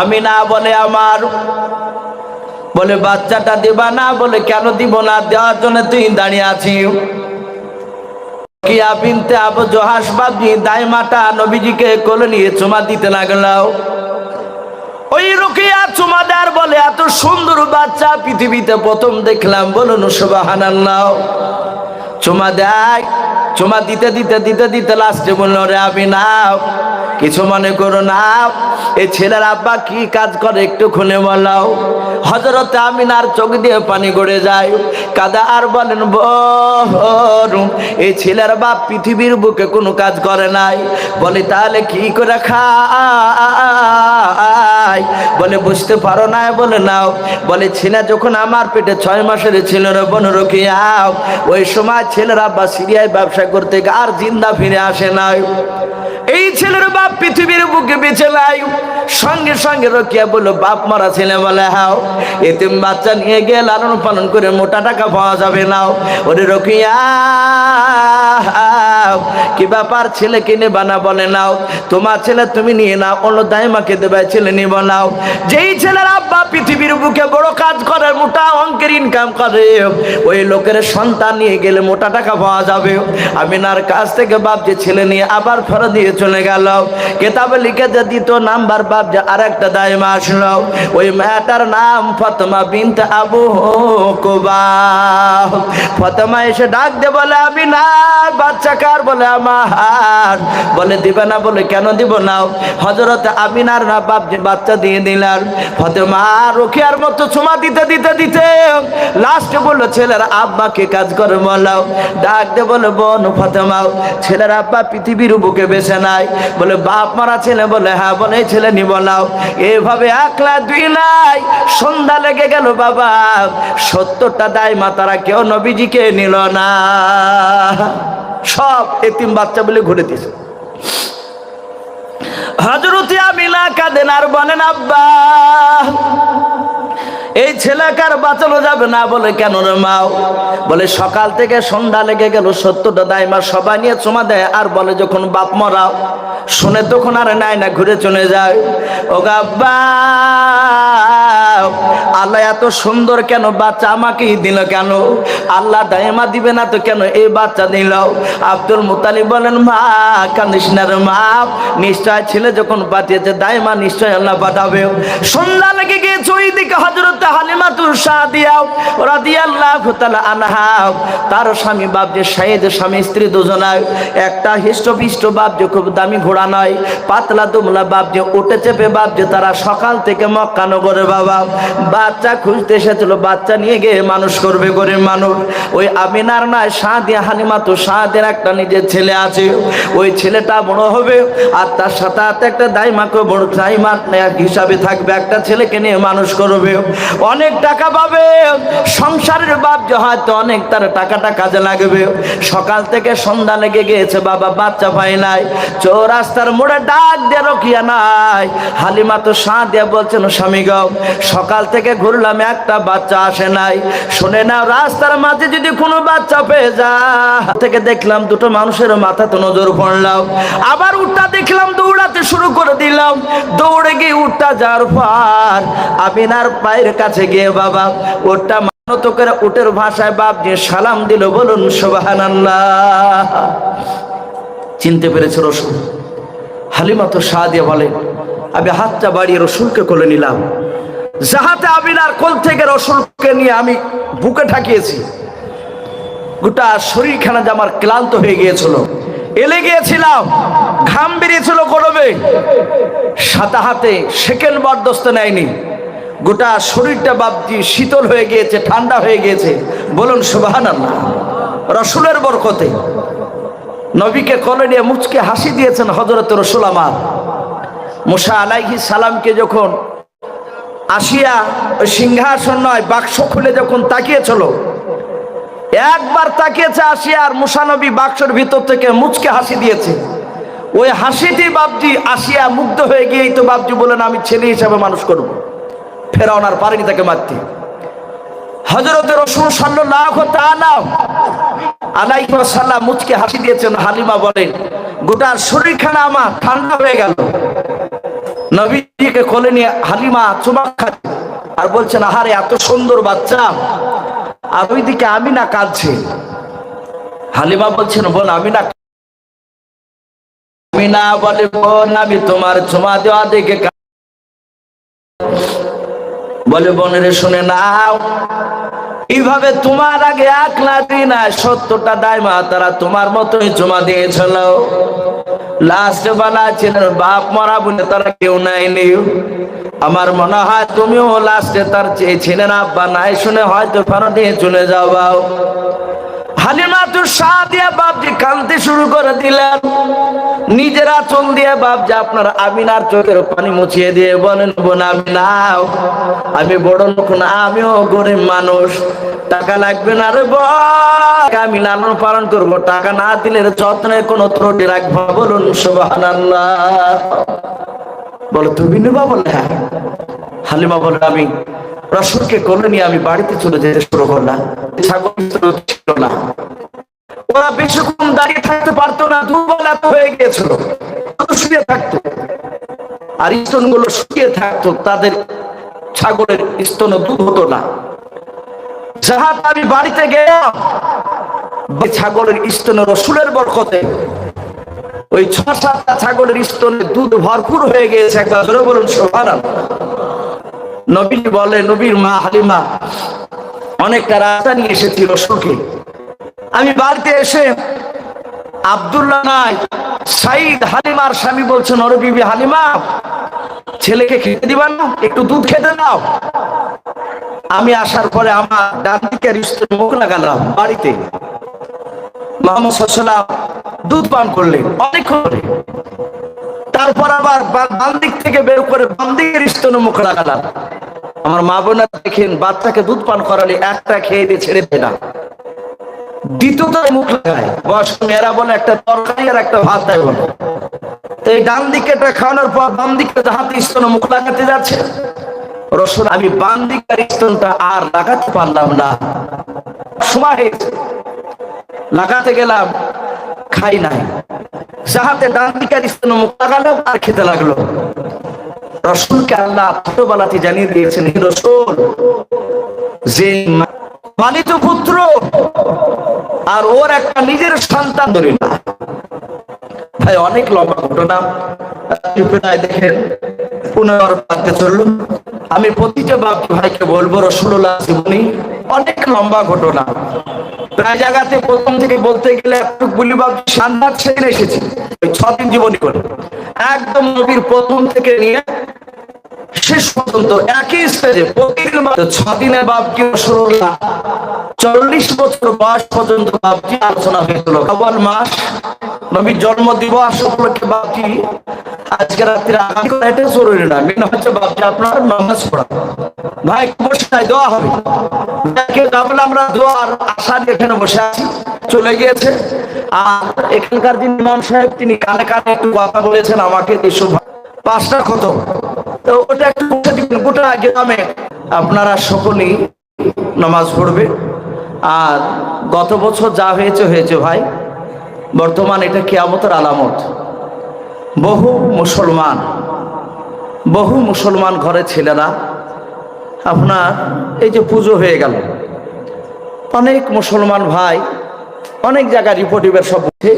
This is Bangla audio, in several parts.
আমি না বলে আমার, বলে বাচ্চাটা দিবা না, বলে কেন দিব না, দেওয়ার জন্য তুই দাঁড়িয়ে দাইমাটা নবীজিকে চুমা দিতে ওই চুমা বলে এত সুন্দর বাচ্চা পৃথিবীতে প্রথম দেখলাম, বলুন সুবহানাল্লাহ। চুমা দেয়। চুমা দিতে দিতে দিতে দিতে লাস্টে বলল, রে আমি নাও কিছু মনে করো না। এই ছেলের আব্বা কি কাজ করে একটু খুলে বলাও হজরতে আমিনার চোখ দিয়ে পানি গড়ে যায়। কাদা আর বলেন এই ছেলের বাপ পৃথিবীর বুকে কোনো কাজ করে নাই। বলে, তাহলে কি করে খায়? বলে, বুঝতে পারো না। বলে, নাও। বলে, ছেলে যখন আমার পেটে ছয় মাসের ছিল রে বন রকিয়াও ওই সময় ছেলের আব্বা সিরিয়ায় ব্যবসা করতে গিয়ে আর জিন্দা ফিরে আসে নাই। এই ছেলের বাপ পৃথিবীর বুকে বেঁচে নাই। সঙ্গে সঙ্গে রকিয়া বলল, বাপ মারা ছেলে বলে, হাও, এতে বাচ্চা নিয়ে গিয়ে লালন পালন করে মোটা টাকা পাওয়া যাবে নাও ওরে রকিয়া কি ব্যাপার ছেলে কিনে বানা বলে নাও। তোমার ছেলে তুমি নিয়ে নাও, অন্য দাইমাকে দেবে ছেলে নিব নাও। যেই ছেলের আব্বা পৃথিবীর বুকে বড় কাজ করে, মোটা অঙ্কের ইনকাম করে। ওই লোকের সন্তান নিয়ে গেলে মোটা টাকা পাওয়া যাবে। আমি নার কাছ থেকে বাপ যে ছেলে নিয়ে আবার ফেরত দিয়ে চলে গেল। কেতাবে লিখে যে দ্বিতীয় নাম্বার বাপ যে আর একটা দাইমা আসলো। ওই মেয়েটার নাম ফতমা বিনতে আবু কোবা ফতমা এসে ডাক দে বলে আমি না বাচ্চা কার? বলে, আমার। বলে, দিবে না। বলে, কেন দিব না? হজরত আমিনার না বাপ যে বাচ্চা দিয়ে দিলাম ফতেমা রখিয়ার মতো ছোমা দিতে দিতে দিতে। লাস্টে বলল, ছেলের আব্বাকে কাজ করে বলাও ডাক দে বলে বোন ফতেমা ছেলের আব্বা পৃথিবীর বুকে বেছে নাই। বলে বাপ মারা ছেলে। বলে হ্যাঁ বলে ছেলে নি বলাও এভাবে একলা দুই নাই, সন্ধ্যা লেগে গেল, বাবা। সত্তরটা দায় মা তারা কেউ নবীজিকে নিল না। সব এতিম বাচ্চা বলে ঘুরে দিছে হজরতে আমিনা কাঁদেন আর বলেন, আব্বা এই ছেলেকার বাঁচানো যাবে না? বলে, কেন রে মাও বলে, সকাল থেকে সন্ধ্যা লেগে গেল দায় মা সবাই নিয়ে চমা দেয় আর বলে, যখন বাপ মরাও শুনে তখন আর নাই না, ঘুরে চলে যায়। ও আল্লাহ এত সুন্দর কেন, বাচ্চা আমাকেই দিল কেন? আল্লাহ দায়মা দিবে না তো কেন এই বাচ্চা দিল? আব্দুল মুতালিব বলেন, মা, কান্দিস মা। নিশ্চয় ছেলে যখন পাঠিয়েছে দায়মা নিশ্চয় আল্লাহ পাঠাবে সন্ধ্যা লেগে গিয়েছে ওই দিকে হজরত হালিমাতুর সাদিয়াও রাদিয়াল্লাহু তাআলা আনহা। তার স্বামী বাপ যে স্বামী, স্ত্রী দুজনায় একটা হিষ্টপিষ্ট বাপ যে খুব দামি ঘোড়া নয় পাতলা দুমলা বাপ যে উঠে চেপে বাপ যে তারা সকাল থেকে মক্কা নগরে বাবা। বাচ্চা খুঁজতে এসেছিল, বাচ্চা নিয়ে গিয়ে মানুষ করবে গরিব মানুষ। ওই আমিনার নয় হালিমা তো সাদের একটা নিজের ছেলে আছে। ওই ছেলেটা বড় হবে আর তার সাথে হাতে একটা দাইমাকে বড় দাইমা হিসাবে থাকবে, একটা ছেলেকে নিয়ে মানুষ করবে। অনেক টাকা পাবে, সংসারের বাপ যে হয়তো অনেক তার টাকাটা কাজে লাগবে। সকাল থেকে সন্ধ্যা লেগে গিয়েছে, বাবা বাচ্চা পায় নাই। চৌরাস্তার মোড়ে ডাক দিয়ে রকিয়া নাই। হালিমা তো সাঁ দিয়ে বলছেন, স্বামী গাও সকাল থেকে ঘুরলাম, একটা বাচ্চা আসে নাই। শুনে না রাস্তার মাঝে যদি কোনো বাচ্চা পেয়ে যা। থেকে দেখলাম দুটো মানুষের মাথা তো নজর পড়লাম। আবার উঠটা দেখলাম, দৌড়াতে শুরু করে দিলাম। দৌড়ে গিয়ে উঠটা যাওয়ার পর আমিনার পায়ের কাছে গিয়ে বাবা ওটা মানত করে উটের ভাষায় বাপ দিয়ে সালাম দিল, বলুন সোবাহান চিনতে পেরেছে রসুল? হালিমা তো শাহ দিয়ে বলে, আমি হাতটা বাড়িয়ে রসুলকে কোলে নিলাম। যাহাতে আমিনার কোল থেকে রসুলকে নিয়ে আমি বুকে ঠাকিয়েছি গোটা শরীরখানা যে আমার ক্লান্ত হয়ে গিয়েছিল। এলে গিয়েছিলাম, ঘাম বেরিয়েছিল গরমে। সাতা হাতে সেকেন্ড বরদস্ত নেয়নি। গোটা শরীরটা বাপজি শীতল হয়ে গিয়েছে, ঠান্ডা হয়ে গিয়েছে। বলুন সুবাহান রসুলের বরকতে। নবীকে কলে নিয়ে মুচকে হাসি দিয়েছেন হজরত রসুল আমার। মুসা আলাইহি সালামকে যখন আসিয়া ওই সিংহাসন নয়, বাক্স খুলে যখন তাকিয়েছিল, একবার তাকিয়েছে আসিয়া আর মুসানবী বাক্সর ভিতর থেকে মুচকে হাসি দিয়েছে। ওই হাসিটি বাপজি আসিয়া মুগ্ধ হয়ে গিয়েই তো বাপজি বলেন আমি ছেলে হিসাবে মানুষ করব। ফেরাউন আর পারেনি তাকে মারতে। হজরতের রসুল সাল্লাহ আলাইসাল্লাম মুচকে হাসি দিয়েছেন। হালিমা বলেন, গোটা শরীরখানা আমার ঠান্ডা হয়ে গেল। নবীজিকে কোলে নিয়ে হালিমা চুমা খাচ্ছে আর বলছেন, আহারে, এত সুন্দর বাচ্চা, আর ওইদিকে আমি না কাঁদছে। হালিমা বলছেন, বোন আমি না আমি না বলে, বোন, আমি তোমার চুমা দেওয়া দেখে বলে বনের, শুনে নাও। এইভাবে তোমার আগে এক না দিন সত্যটা দায়মা তারা তোমার মতোই জমা দিয়েছিল। লাস্ট বেলা ছিলেন বাপ মরা বলে তারা কেউ নেয়নি আমার মনে হয় তুমিও লাস্টে তার চেয়েছিলেন আব্বা নাই। শুনে হয়তো ফেরত দিয়ে চলে যাও। হালিমা তো শাহ দিয়ে বাপজি কানতে শুরু করে দিলেন। নিজের আচল দিয়ে বাপজি আপনার আমিনার চোখের পানি মুছিয়ে দিয়ে বলেন, বোন, আমি নাও। আমি বড় লোক না, আমিও গরিব মানুষ। টাকা লাগবে না রে আমি লালন পালন করব। টাকা না দিলে যত্নের কোনো ত্রুটি রাখব বলুন, সুবহানাল্লাহ। বলো, তুমি নেবা বলে? হ্যাঁ হালিমা বলে আমি রসুলকে কোলে নিয়ে আমি বাড়িতে চলে যেতে শুরু করলাম। ছাগল ছিল না। ওরা বেশিক্ষণ দাঁড়িয়ে থাকতে পারতো না দুর্বল এত হয়ে গিয়েছিল। শুয়ে থাকতো। আর স্তনগুলো শুকিয়ে থাকতো, তাদের ছাগলের স্তন দুধ হতো না। যাহা আমি বাড়িতে গেলাম ছাগলের স্তন রসুলের বরকতে। ওই ছ সাতটা ছাগলের স্তনে দুধ ভরপুর হয়ে গিয়েছে। একবার বলুন সোহারাম নবী বলে, নবীর মা হালিমা অনেকটা রাস্তা নিয়ে এসেছি রসুলকে আমি বাড়িতে এসে আব্দুল্লাহ নাই, সাইদ হালিমার স্বামী বলছেন ওরে হালিমা, ছেলেকে খেতে দিবা না, একটু দুধ খেতে দাও। আমি আসার পরে আমার ডান স্ত্রী মুখ লাগালাম বাড়িতে। মোহাম্মদ দুধ পান করলেন ধরে। তারপর আবার বাম দিক থেকে বের করে বাম দিকের স্তনে মুখ লাগালাম। আমার মা বোনা দেখেন, বাচ্চাকে দুধ পান করালে একটা খেয়ে দিয়ে ছেড়ে দেয় না। দ্বিতীয়ত মুখ লাগায়। বয়স্ক মেয়েরা বলে, একটা তরকারি আর একটা ভাত দেয় বলে। তো এই ডান দিকেটা খাওয়ানোর পর বাম দিকে হাতে স্তনে মুখ লাগাতে যাচ্ছে। রসুন আমি বাম দিকের স্তনটা আর লাগাতে পারলাম না। সময় হয়েছে। লাগাতে গেলাম, খাই নাই। যাহাতে ডান দিকের স্তনে মুখ লাগালো, আর খেতে লাগল। রসুলকে আল্লাহ ছোটবেলাতে জানিয়ে দিয়েছেন, হে রসুল, যে পালিত পুত্র আর ওর একটা নিজের সন্তান ধরে না ভাই, অনেক লম্বা ঘটনা। দেখেন পুনর পাতে আমি প্রতিটা বাপ ভাইকে বলব রসুল্লাহ জীবনী অনেক লম্বা ঘটনা। জায়গাতে প্রথম থেকে বলতে গেলে সান্দার সেখানে এসেছে। ওই ছদিন জীবনী করে। একদম নবীর প্রথম থেকে নিয়ে শেষ পর্যন্ত একই স্টেজে প্রতিদিন ছদিনের বাপকে রসুল্লাহ চল্লিশ বছর বয়স পর্যন্ত বাপকে আলোচনা হয়েছিল। আবার মাস নবীর জন্ম দিবস উপলক্ষে বাপটি আজকে রাত্রে আগামী করা এটা জরুরি না। মেন হচ্ছে বাপটি আপনার নামাজ পড়া। ভাই বসে দোয়া হবে। ডাবল আমরা দোয়ার আশা নিয়ে এখানে বসে আছি। চলে গিয়েছে। আর এখানকার যিনি ইমাম সাহেব, তিনি কানে কানে একটু কথা বলেছেন আমাকে এসব পাঁচটা কত? তো ওটা একটু গোটা গ্রামে আপনারা সকলেই নামাজ পড়বে। আর গত বছর যা হয়েছে হয়েছে ভাই। বর্তমান এটা কেয়ামতের আলামত। বহু মুসলমান বহু মুসলমান ঘরে ছেলেরা, আপনার এই যে পুজো হয়ে গেল। অনেক মুসলমান ভাই অনেক জায়গায় রিপোর্ট ইবের সব উঠে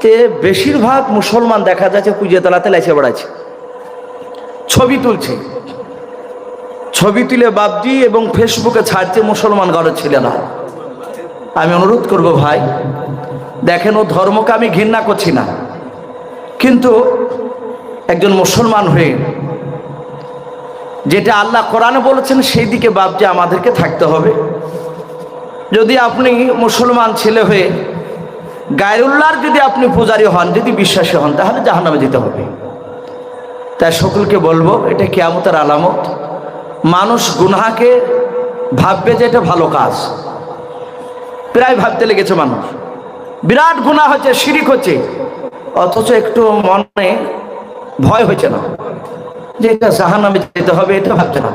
তে বেশিরভাগ মুসলমান দেখা যাচ্ছে পুজো তলাতে লাইছে বেড়াচ্ছে। ছবি তুলছে। ছবি তুলে বাবজি এবং ফেসবুকে ছাড়ছে মুসলমান ঘরের ছেলেরা। আমি অনুরোধ করব ভাই দেখেন ও ধর্মকে আমি ঘৃণা করছি না। কিন্তু একজন মুসলমান হয়ে যেটা আল্লাহ কোরআনে বলেছেন, সেই দিকে বাবজি আমাদেরকে থাকতে হবে। যদি আপনি মুসলমান ছেলে হয়ে গায়রুল্লাহর যদি আপনি পূজারী হন, যদি বিশ্বাসী হন, তাহলে জাহান্নামে যেতে হবে। তাই সকলকে বলব, এটা কেয়ামতের আলামত। মানুষ গুনাহাকে ভাববে যে এটা ভালো কাজ। প্রায় ভাবতে লেগেছে মানুষ। বিরাট গুণা হচ্ছে, শিরিক হচ্ছে। অথচ একটু মনে ভয় হচ্ছে না। যে এটা জাহান্নামে যেতে হবে, এটা ভাবছে না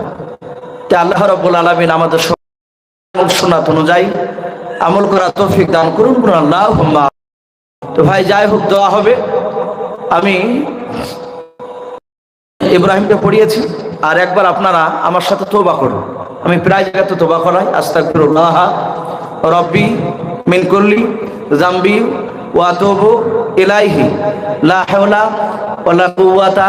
তাই আল্লাহ রব্বুল আলমিন আমাদের সোনাত অনুযায়ী আমল করা তৌফিক দান করুন। আল্লাহ তো ভাই, যাই হোক দেওয়া হবে। আমি ইব্রাহিমকে পড়িয়েছি। আর একবার আপনারা আমার সাথে তোবা করুন। আমি প্রায় জায়গাতে তোবা করাই। আস্তাগফিরুল্লাহ রব্বি মিন কুল্লি। জাম্বি ওয়াতবু ইলাইহি লা হাওলা ওয়ালা কুওয়াতা